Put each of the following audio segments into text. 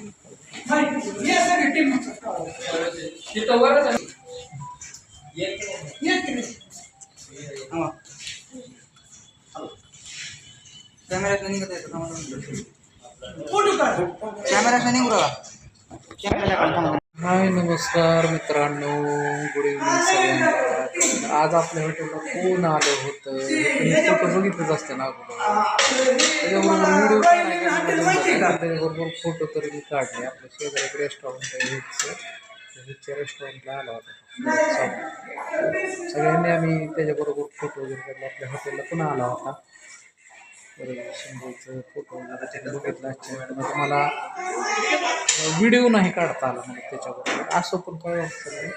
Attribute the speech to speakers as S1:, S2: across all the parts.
S1: ये सगळी टीम
S2: तिथं वरच आहे.
S1: नाही? फोटो काढ
S3: कॅमेऱ्यात कॅमेरा
S2: हाय नमस्कार मित्रांनो गुड इव्हनिंग सगळ्यांना आज आपल्या हॉटेलला कोण आलं होतं? फोटो बघितलंच असते ना अगोदर. त्याच्याबरोबर फोटो तरी मी काढले. आपल्या शेजारी एक रेस्टॉरंट आहे हिटच्या रेस्टॉरंटला आला होता. सगळ्यांनी आम्ही त्याच्याबरोबर फोटो वगैरे काढले. आपल्या हॉटेलला पुन्हा आला होता. शंभूचं फोटो बघितला मला व्हिडिओ नाही काढता आला म्हणजे त्याच्याबरोबर. असं पण काय असतं नाही.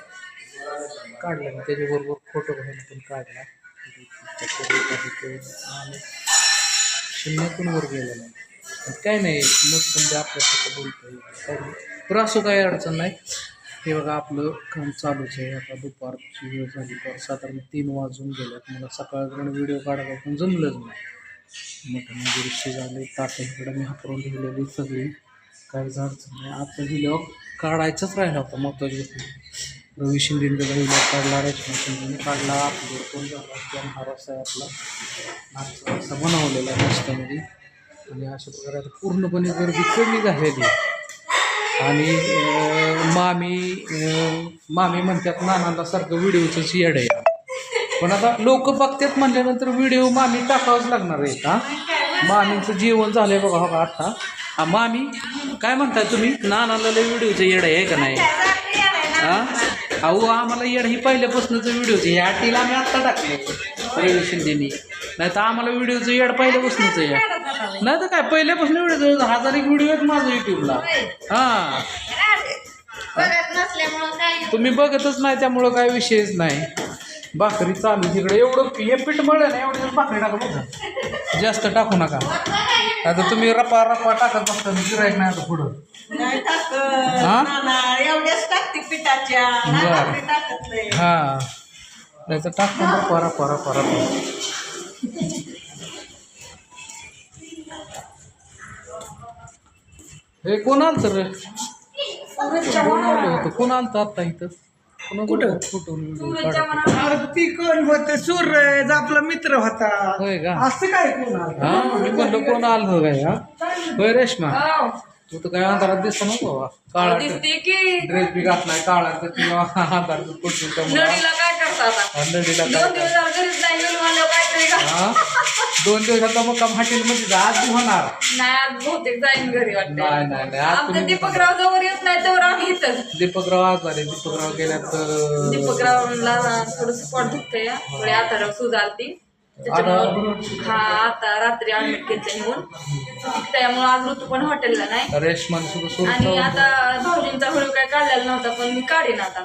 S2: काढलं मी. त्याच्याबरोबर फोटो घेऊन पण काढला. आणि शून्यातून वर गेलेला नाही काय नाही मस्त म्हणजे आपल्यासारखं बोलता बोलतो काय नाही. तर असं काही अडचण नाही. हे बघा आपलं काम चालूच आहे. आता दुपारची वेळ झाली तर साधारण तीन वाजून गेल्यात. मला सकाळकडून व्हिडिओ काढायला पण जमलंच नाही. मटण वगैरे शिजाले झाले इकडे मी हातरून लिहिलेली सगळी. काही अडचण नाही. आता व्हिडिओ काढायचाच राहिला होता महत्त्वाची गोष्ट. रवी शिंदेचा काढला रेशमा शिंदेने काढला. आपल्यावर कोण झाला. महाराष्ट्र आहे आपला महाराष्ट्र असा बनवलेला आहे रस्त्यामध्ये. आणि अशा प्रकारे आता पूर्णपणे गर्दी कमी झालेली आहे. आणि मामी मामी म्हणतात नानाला सारखं व्हिडिओचंच येड आहे पण आता लोक बघतात म्हणल्यानंतर व्हिडिओ मामी टाकावंच लागणार आहे का? मामीचं जेवण झालंय बघा हो का आता. हा मामी काय म्हणताय तुम्ही? नानाला लय व्हिडिओचं येड आहे का नाही? हां? अहो आम्हाला येड ही पहिल्यापासूनच व्हिडिओचं आहे. आटीला आम्ही आत्ता टाकले. रवी शिंदेनी. नाही तर आम्हाला व्हिडिओचं येड पहिल्यापासूनच आहे. नाही तर काय पहिल्यापासून व्हिडिओ हजार एक व्हिडिओ आहेत माझं युट्यूबला हां. तुम्ही बघतच नाही त्यामुळं काय विषयच नाही. भाकरी चालू तिकडे. एवढं हे पीठ मळलं ना एवढं भाकरी टाका बघा जास्त टाकू नका. आता तुम्ही रपा रपा टाकत बसता गिरायक नाही आता पुढं.
S1: नाही टाक
S2: हा?
S1: नाना एवढ्याच टाकते पिठाच्या.
S2: बरं.
S1: नाना पीठ टाकत नाही.
S2: हां. नाही तर टाकतो रपा रपा रपा रपा. हे कोण आलं रे? कोण आलं होतं. कोण आलं आत्ता इथं? कुठं
S1: ती कोण होत? सूरज आपला मित्र होता.
S2: होय का?
S1: असं काय कोण आलं?
S2: हा मी म्हणलं कोण आलं काय हा? होय रेश्मा. तू तर काय अंधारात दिसत नको बाबा काळा
S4: दिसते की.
S2: ड्रेस बी घातलाय काळा तर अंधारात कुठून त्यामुळे
S4: नडीला काय करता आता?
S2: नडीला
S4: दोन
S2: काय
S4: दिवस झालं घरीच नाही गेलो मला काहीतरी का
S2: हा? दोन दिवसाचा मुक्काम हॉटेलमध्ये जा. आज बी होणार.
S4: नाही आज बहुतेक जाईन घरी वाटतं.
S2: नाही नाही नाही आज
S4: आमचं
S2: तुम्ही
S4: दीपकराव जवळ येत नाही तेव्हा आम्ही
S2: दीपकराव आज झाले दीपकराव गेल्यात
S4: दीपकरावला थोडस पोट दुखतंय. थोडी आता सूज आलती. त्याच्यामुळं हा आता रात्री ऍडमिट त्यामुळे आज ऋतू पण हॉटेलला नाही.
S2: रेशमान सुरू
S4: आणि आता भाऊजींचा व्हिडिओ काय काढलेला नव्हता पण मी काढीन आता.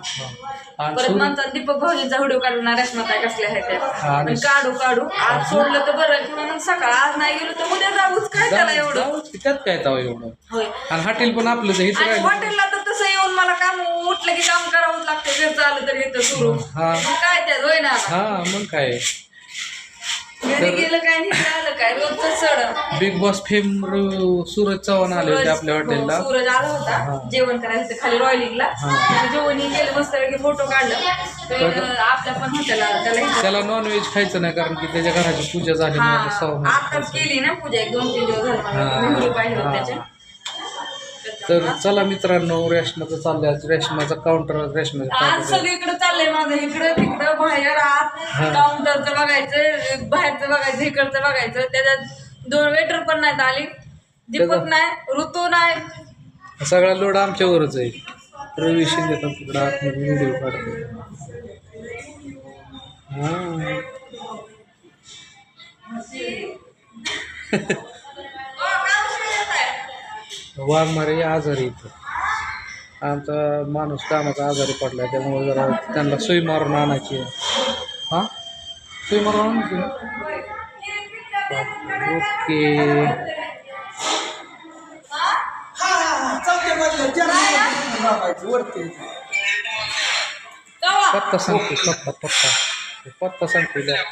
S4: परत दीपक भाऊजींचा व्हिडिओ काढून रेशमा काय कसल्या त्या. पण काढू काढू. आज सोडलं तर बरं किंवा मग सकाळ आज नाही गेलो तर उद्या जाऊच. काय त्याला एवढं?
S2: त्यात काय तवा एवढं?
S4: होय.
S2: आणि हॉटेल पण आपलंच आहे इथं
S4: आणि
S2: राहिलं.
S4: हॉटेलला मला काम उठलं की काम करावंच लागतं घर चालू तर येतं सुरू
S2: हा.
S4: मग काय त्यात होय ना
S2: हा मग काय?
S4: घरी गेलं काय नाही आलं काय रोजचं
S2: Bigg Boss fame Suraj Chavan आले होते आपल्या हॉटेलला.
S4: हो, सूरज आला होता. जेवण करायला होतं खाली रॉयलिंगला. जेवण केलं मस्त फोटो काढला. तर आपल्या पण हॉटेल आला त्याला इथं-
S2: त्याला नॉनव्हेज खायचं नाही कारण की त्याच्या घराची पूजा झाली
S4: हा.
S2: सहा
S4: आताच केली ना पूजा एक दोन तीन दिवस झाले मला
S2: हा.
S4: मी व्हिडिओ पाहिले होते त्याचे
S2: तर चला मित्रांनो रेशमाचं चाललंय आज. रेशमाचा काउंटर
S4: आज
S2: काउंटर
S4: सगळीकडे चाललंय माझं. इकडं तिकडं बाहेर आत. काउंटरचं बघायचं बाहेरचं बघायचं इकडचं बघायचं. त्याच्यात दोन वेटर पण नाहीत आली. दीपक
S2: त्याचं-
S4: नाही ऋतू नाही.
S2: सगळा लोड आमच्यावरच आहे. रवी शिंदे पण तिकडं आतमध्ये व्हिडिओ काढतो. हा. वाघमारे आजारी इथं. आमचा माणूस कामाचा आजारी पडला त्यामुळे जरा त्यांना सुई मारून आणायची हां हा? सुई मारून आणायची ओके.
S1: वरती
S2: पत्ता सांगतो पत्ता पत्ता. पत्ता सांगतो द्या.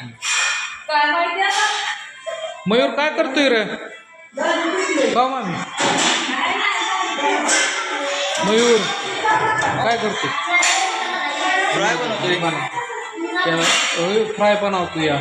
S2: मयूर काय करतोय रे? मामी मयूर काय करतो
S3: फ्राय बनवतोय.
S2: फ्राय बनवतो या